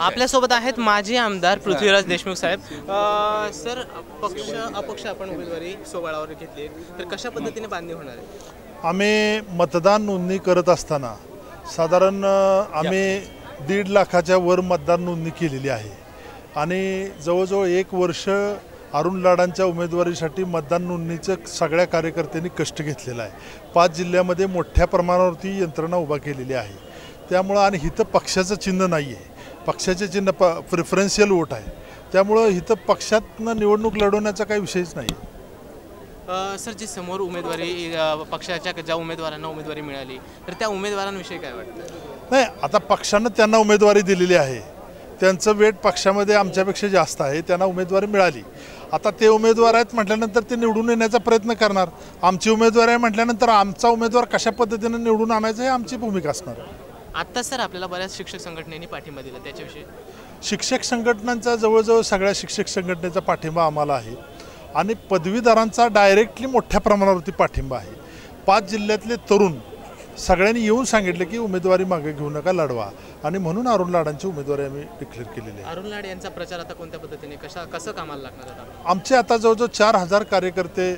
आपल्यासोबत आहेत माजी आमदार पृथ्वीराज देशमुख साहेब. सर पक्ष अपक्ष आपण उमेदवारी सोहळ्यावर घेतली तर कशा पद्धतीने बांधणी होणार आहे? आम्ही मतदान नोंदणी करत असताना साधारण आम्ही दीड लाखाच्या वर मतदान नोंदणी केलेली आहे. आणि जवळजवळ एक वर्ष अरुण लाडांच्या उमेदवारीसाठी मतदान नोंदणीचं सगळ्या कार्यकर्त्यांनी कष्ट घेतलेलं आहे. पाच जिल्ह्यामध्ये मोठ्या प्रमाणावरती यंत्रणा उभा केलेली आहे. त्यामुळं आणि इथं पक्षाचं चिन्ह नाही आहे पक्षाचे चिन्ह प प्रिफरन्शियल वोट आहे त्यामुळं इथं पक्षातनं निवडणूक लढवण्याचा काही विषयच नाही. सर जी समोर उमेदवारी पक्षाच्या ज्या उमेदवारांना उमेदवारी मिळाली तर त्या उमेदवारांविषयी काय वाटतं? नाही आता पक्षानं त्यांना उमेदवारी दिलेली आहे. त्यांचं वेट पक्षामध्ये आमच्यापेक्षा जास्त आहे त्यांना उमेदवारी मिळाली. आता ते उमेदवार आहेत म्हटल्यानंतर ते निवडून येण्याचा प्रयत्न करणार. आमची उमेदवारी आहे म्हटल्यानंतर आमचा उमेदवार कशा पद्धतीनं निवडून आणायचं हे आमची भूमिका असणार. आहे आत्ता सर आपल्याला बऱ्याच शिक्षक संघटनेने पाठिंबा दिला त्याच्याविषयी. शिक्षक संघटनांचा जवळजवळ सगळ्या शिक्षक संघटनेचा पाठिंबा आम्हाला आहे. आणि पदवीधरांचा डायरेक्टली मोठ्या प्रमाणावरती पाठिंबा आहे. पाच जिल्ह्यातले तरुण सगळ्यांनी येऊन सांगितलं की उमेदवारी मागे घेऊ नका लढवा. आणि म्हणून अरुण लाडांची उमेदवारी आम्ही डिक्लेअर केलेली आहे. अरुण लाड यांचा प्रचार आता कोणत्या पद्धतीने? कशा कसं कामाला लागणार आमचे आता जवळजवळ चार हजार कार्यकर्ते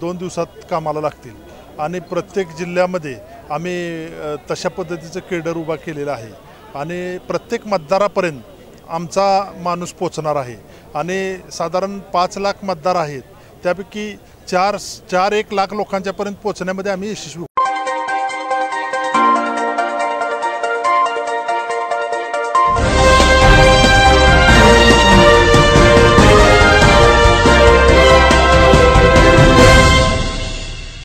दोन दिवसात कामाला लागतील. आणि प्रत्येक जिल्ह्यामध्ये आम्ही तशा पद्धतीचं केडर उभा केलेलं आहे. आणि प्रत्येक मतदारापर्यंत आमचा माणूस पोचणार आहे. आणि साधारण पाच लाख मतदार आहेत. त्यापैकी चार चार एक लाख लोकांच्यापर्यंत पोचण्यामध्ये आम्ही यशस्वी